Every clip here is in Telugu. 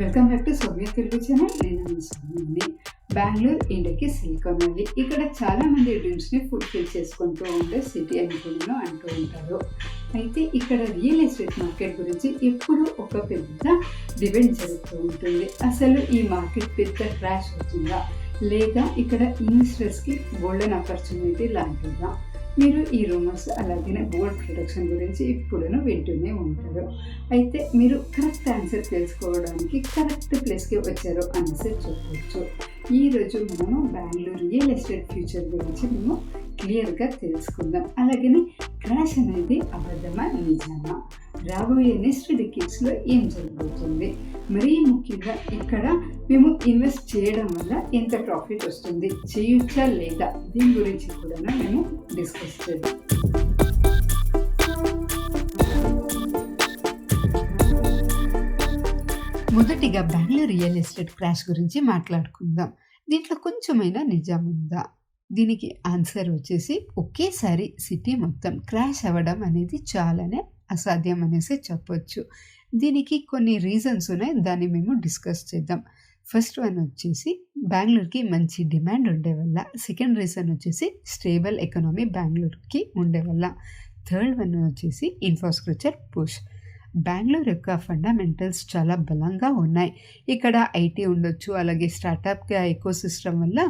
Welcome back to Soumya Telugu channel నేను మీ బెంగళూరు ఇండియాకి సిలికాన్ వ్యాలీ ఇక్కడ చాలా మంది డ్రీమ్స్ని ఫుల్ఫిల్ చేసుకుంటూ ఉండే సిటీ అనుకున్నాను అంటూ ఉంటారు. అయితే ఇక్కడ రియల్ ఎస్టేట్ మార్కెట్ గురించి ఎప్పుడూ ఒక పెద్ద డిబేట్ జరుగుతూ ఉంటుంది. అసలు ఈ మార్కెట్ పెద్ద క్రాష్ అవుతుందా? లేదా ఇక్కడ ఇన్వెస్టర్స్కి గోల్డెన్ ఆపర్చునిటీ లాంటిదా? మీరు ఈ రూమర్స్ అలాగే గోల్డ్ ప్రొడక్షన్ గురించి ఇప్పుడును వింటూనే ఉంటారు. అయితే మీరు కరెక్ట్ ఆన్సర్ తెలుసుకోవడానికి కరెక్ట్ ప్లేస్కి వచ్చారు అనేసి చెప్పవచ్చు ఈరోజు మనము బెంగళూరు రియల్ ఎస్టేట్ ఫ్యూచర్ గురించి మేము క్లియర్గా తెలుసుకుందాం. అలాగే క్రాష్ అనేది అబద్ధమా నిజమా? రాబోయే నెక్స్ట్ డికేట్స్లో ఏం జరగబోతుంది? మరీ ముఖ్యంగా ఇక్కడ మేము ఇన్వెస్ట్ చేయడం వల్ల ఎంత ప్రాఫిట్ వస్తుంది? చేయొచ్చా లేదా? దీని గురించి కూడా మేము డిస్కస్ మొదటిగా బెంగళూరు రియల్ ఎస్టేట్ క్రాష్ గురించి మాట్లాడుకుందాం. దీంట్లో కొంచెమైనా నిజం ఉందా? దీనికి ఆన్సర్ వచ్చేసి ఒకేసారి సిటీ మొత్తం క్రాష్ అవ్వడం అనేది చాలానే అసాధ్యం అనేసి చెప్పొచ్చు. దీనికి కొన్ని రీజన్స్ ఉన్నాయి దాన్ని మేము డిస్కస్ చేద్దాం. ఫస్ట్ వన్ వచ్చేసి బెంగళూరుకి మంచి డిమాండ్ ఉండే వల్ల. సెకండ్ రీజన్ వచ్చేసి స్టేబుల్ ఎకనామీ బెంగళూరుకి ఉండే వల్ల. థర్డ్ వన్ వచ్చేసి ఇన్ఫ్రాస్ట్రక్చర్ పుష్. బెంగళూరు యొక్క ఫండమెంటల్స్ చాలా బలంగా ఉన్నాయి. ఇక్కడ ఐటీ ఉండొచ్చు అలాగే స్టార్టప్ ఎకో సిస్టమ్ వల్ల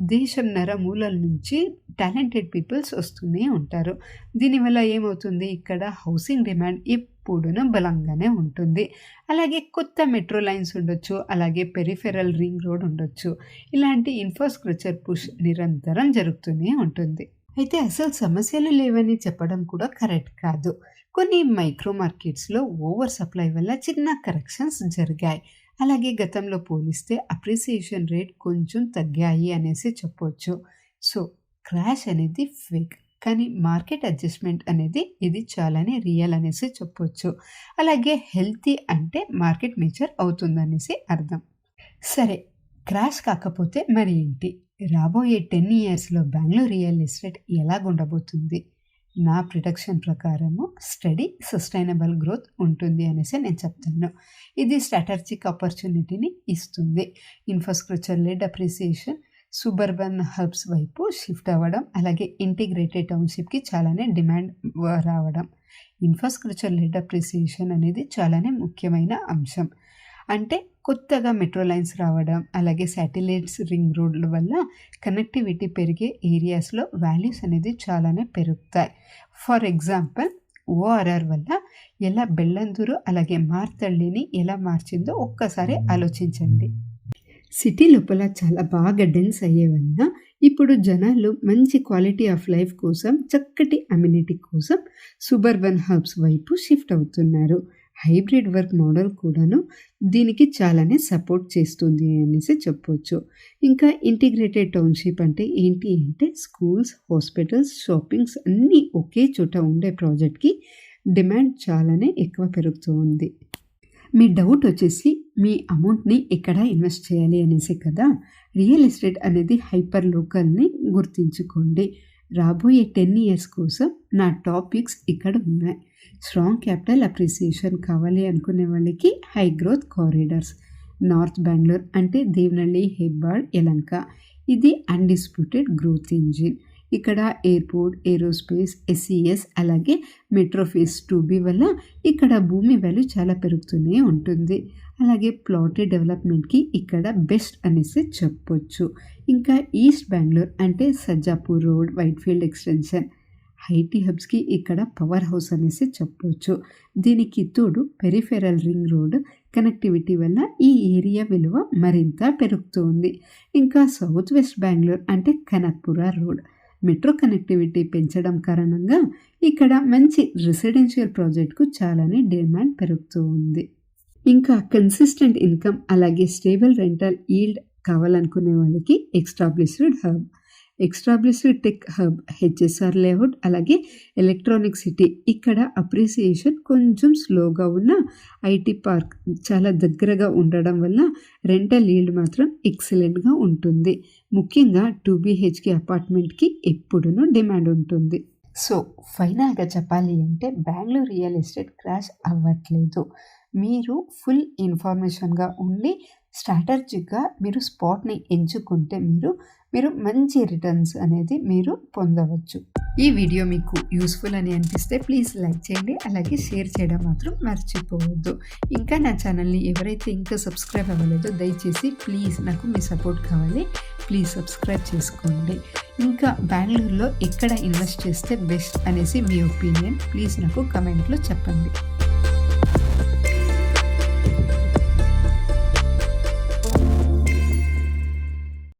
దేశం నరమూలల నుంచి టాలెంటెడ్ పీపుల్స్ వస్తూనే ఉంటారు. దీనివల్ల ఏమవుతుంది? ఇక్కడ హౌసింగ్ డిమాండ్ పొడును బలంగానే ఉంటుంది. అలాగే కొత్త మెట్రో లైన్స్ ఉండొచ్చు అలాగే పెరిఫెరల్ రింగ్ రోడ్ ఉండొచ్చు. ఇలాంటి ఇన్ఫ్రాస్ట్రక్చర్ పుష్ నిరంతరం జరుగుతూనే ఉంటుంది. అయితే అసలు సమస్యలు లేవని చెప్పడం కూడా కరెక్ట్ కాదు. కొన్ని మైక్రో మార్కెట్స్లో ఓవర్ సప్లై వల్ల చిన్న కరెక్షన్స్ జరిగాయి. అలాగే గతంలో పోలిస్తే అప్రిసియేషన్ రేట్ కొంచెం తగ్గాయి అనేసి చెప్పొచ్చు. సో క్రాష్ అనేది ఫేక్. కానీ మార్కెట్ అడ్జస్ట్మెంట్ అనేది ఇది చాలానే రియల్ అనేసి చెప్పవచ్చు అలాగే హెల్తీ అంటే మార్కెట్ మేచర్ అవుతుందనేసి అర్థం. సరే క్రాష్ కాకపోతే మరి ఏంటి? రాబోయే టెన్ ఇయర్స్లో బెంగళూరు రియల్ ఎస్టేట్ ఎలాగుండబోతుంది? నా ప్రొడక్షన్ ప్రకారము స్టడీ సస్టైనబుల్ గ్రోత్ ఉంటుంది అనేసి నేను చెప్తాను. ఇది స్ట్రాటజిక్ ఆపర్చునిటీని ఇస్తుంది. Infrastructure led appreciation suburban hubs వైపు షిఫ్ట్ అవ్వడం అలాగే ఇంటిగ్రేటెడ్ టౌన్షిప్కి చాలానే డిమాండ్ రావడం. ఇన్ఫ్రాస్ట్రక్చర్ లెడ్ అప్రిసియేషన్ అనేది చాలానే ముఖ్యమైన అంశం. అంటే కొత్తగా మెట్రో లైన్స్ రావడం అలాగే శాటిలైట్స్ రింగ్ రోడ్ల వల్ల కనెక్టివిటీ పెరిగే ఏరియాస్లో వాల్యూస్ అనేది చాలానే పెరుగుతాయి. ఫర్ ఎగ్జాంపుల్ ఓఆర్ఆర్ వల్ల ఎలా బెల్లందూరు అలాగే మార్తళ్ళిని ఎలా మార్చిందో ఒక్కసారి ఆలోచించండి. సిటీ లోపల చాలా బాగా డెన్స్ అయ్యే ఇప్పుడు జనాలు మంచి క్వాలిటీ ఆఫ్ లైఫ్ కోసం చక్కటి అమ్యూనిటీ కోసం సుబర్బన్ హబ్స్ వైపు షిఫ్ట్ అవుతున్నారు. హైబ్రిడ్ వర్క్ మోడల్ కూడాను దీనికి చాలానే సపోర్ట్ చేస్తుంది అనేసి చెప్పవచ్చు ఇంకా ఇంటిగ్రేటెడ్ టౌన్షిప్ అంటే ఏంటి అంటే స్కూల్స్ హాస్పిటల్స్ షాపింగ్స్ అన్నీ ఒకే చోట ఉండే ప్రాజెక్ట్కి డిమాండ్ చాలానే ఎక్కువ పెరుగుతూ ఉంది మీ డౌట్ వచ్చేసి మీ అమౌంట్ని ఎక్కడ ఇన్వెస్ట్ చేయాలి అనేసి కదా? రియల్ ఎస్టేట్ అనేది హైపర్ లోకల్ని గుర్తించుకోండి. రాబోయే టెన్ ఇయర్స్ కోసం నా టాపిక్స్ ఇక్కడ ఉన్నాయి. స్ట్రాంగ్ క్యాపిటల్ అప్రిసియేషన్ కావాలి అనుకునే వాళ్ళకి high growth corridors. North Bengaluru అంటే దేవనల్లి హెబ్బాడ్ ఎలంక. ఇది అన్డిస్ప్యూటెడ్ గ్రోత్ ఇంజిన్. ఇక్కడ ఎయిర్పోర్ట్ ఏరోస్పేస్ ఎస్ఈఎస్ అలాగే మెట్రో ఫేస్ టూ బి వల్ల ఇక్కడ భూమి వాల్యూ చాలా పెరుగుతూనే ఉంటుంది. అలాగే ప్లాటెడ్ డెవలప్మెంట్కి ఇక్కడ బెస్ట్ అనేసి చెప్పొచ్చు. ఇంకా ఈస్ట్ బెంగళూరు అంటే Sarjapur road Whitefield extension IT హబ్స్కి ఇక్కడ పవర్ హౌస్ అనేసి చెప్పొచ్చు. దీనికి తోడు పెరిఫెరల్ రింగ్ రోడ్ కనెక్టివిటీ వల్ల ఈ ఏరియా విలువ మరింత పెరుగుతుంది. ఇంకా సౌత్ వెస్ట్ బెంగళూరు అంటే కనక్పుర రోడ్. మెట్రో కనెక్టివిటీ పెంచడం కారణంగా ఇక్కడ మంచి రెసిడెన్షియల్ ప్రాజెక్ట్కు చాలానే డిమాండ్ పెరుగుతూ ఉంది ఇంకా కన్సిస్టెంట్ ఇన్కమ్ అలాగే స్టేబుల్ రెంటల్ ఈల్డ్ కావాలనుకునే వాళ్ళకి established hub established tech hub HSR layout అలాగే ఎలక్ట్రానిక్ సిటీ ఇక్కడ అప్రిసియేషన్ కొంచెం స్లోగా ఉన్న ఐటీ పార్క్ చాలా దగ్గరగా ఉండడం వల్ల రెంటల్ ఈల్డ్ మాత్రం ఎక్సలెంట్గా ఉంటుంది. ముఖ్యంగా టూ బీహెచ్కే అపార్ట్మెంట్కి ఎప్పుడూ డిమాండ్ ఉంటుంది. సో ఫైనల్గా చెప్పాలి అంటే బెంగళూరు రియల్ ఎస్టేట్ క్రాష్ అవ్వట్లేదు. మీరు ఫుల్ ఇన్ఫర్మేషన్‌గా ఉండి స్ట్రాటజిక్‌గా మీరు స్పాట్‌ని ఎంచుకుంటే మీరు, మీరు మంచి రిటర్న్స్ అనేది మీరు పొందవచ్చు. ఈ వీడియో మీకు యూస్ఫుల్ అని అనిపిస్తే ప్లీజ్ లైక్ చేయండి. అలాగే షేర్ చేయడం మాత్రం మర్చిపోవద్దు. ఇంకా నా ఛానల్‌ని ఎవరైతే ఇంకా సబ్స్క్రైబ్ అవ్వలేదో దయచేసి ప్లీజ్ నాకు మీ సపోర్ట్ కావాలి. ప్లీజ్ సబ్స్క్రైబ్ చేసుకోండి. ఇంకా బెంగళూరులో ఎక్కడ ఇన్వెస్ట్ చేస్తే బెస్ట్ అనేసి మీ ఒపీనియన్ ప్లీజ్ నాకు కమెంట్లో చెప్పండి.